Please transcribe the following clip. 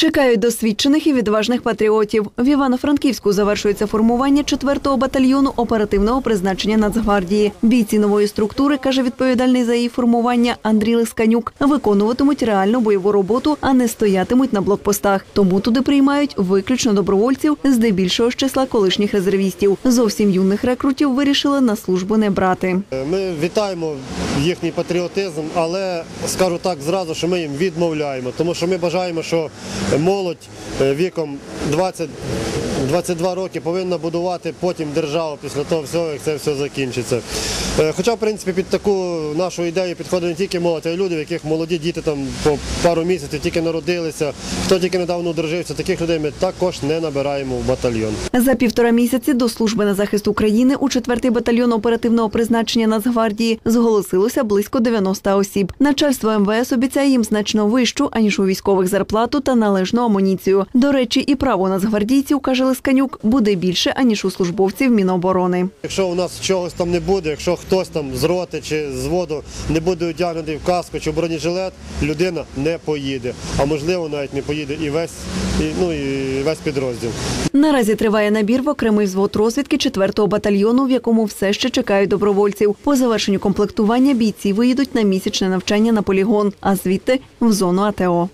Чекають досвідчених і відважних патріотів. В Івано-Франківську завершується формування 4-го батальйону оперативного призначення Нацгвардії. Бійці нової структури, каже відповідальний за її формування Андрій Лисканюк, виконуватимуть реальну бойову роботу, а не стоятимуть на блокпостах. Тому туди приймають виключно добровольців, здебільшого з числа колишніх резервістів. Зовсім юних рекрутів вирішили на службу не брати. Ми вітаємо їхній патріотизм, але скажу так зразу, що ми їм відмовляємо, тому що ми бажаємо, що молодь е, віком 20 22 роки повинна будувати потім державу після того всього, як це все закінчиться. Е, Хоча, в принципі, під таку нашу ідею підходить не тільки молодь, а й люди, в яких молоді діти там по пару місяців тільки народилися, хто тільки недавно одружився, таких людей ми також не набираємо в батальйон. За півтора місяці до служби на захист України у 4-й батальйон оперативного призначення Нацгвардії зголосилося близько 90 осіб. Начальство МВС обіцяє їм значно вищу, аніж у військових зарплату та належну амуніцію. До речі, і право нацгвардійців, каже Лисканюк, буде більше, аніж у службовців Міноборони. Якщо у нас чогось там не буде, якщо хтось там з роти чи з воду не буде одягнений в каску чи в бронежилет, людина не поїде. А можливо навіть не поїде і весь, і, ну, і весь підрозділ. Наразі триває набір в окремий взвод розвідки 4-го батальйону, в якому все ще чекають добровольців. По завершенню комплектування бійці виїдуть на місячне навчання на полігон, а звідти в зону АТО.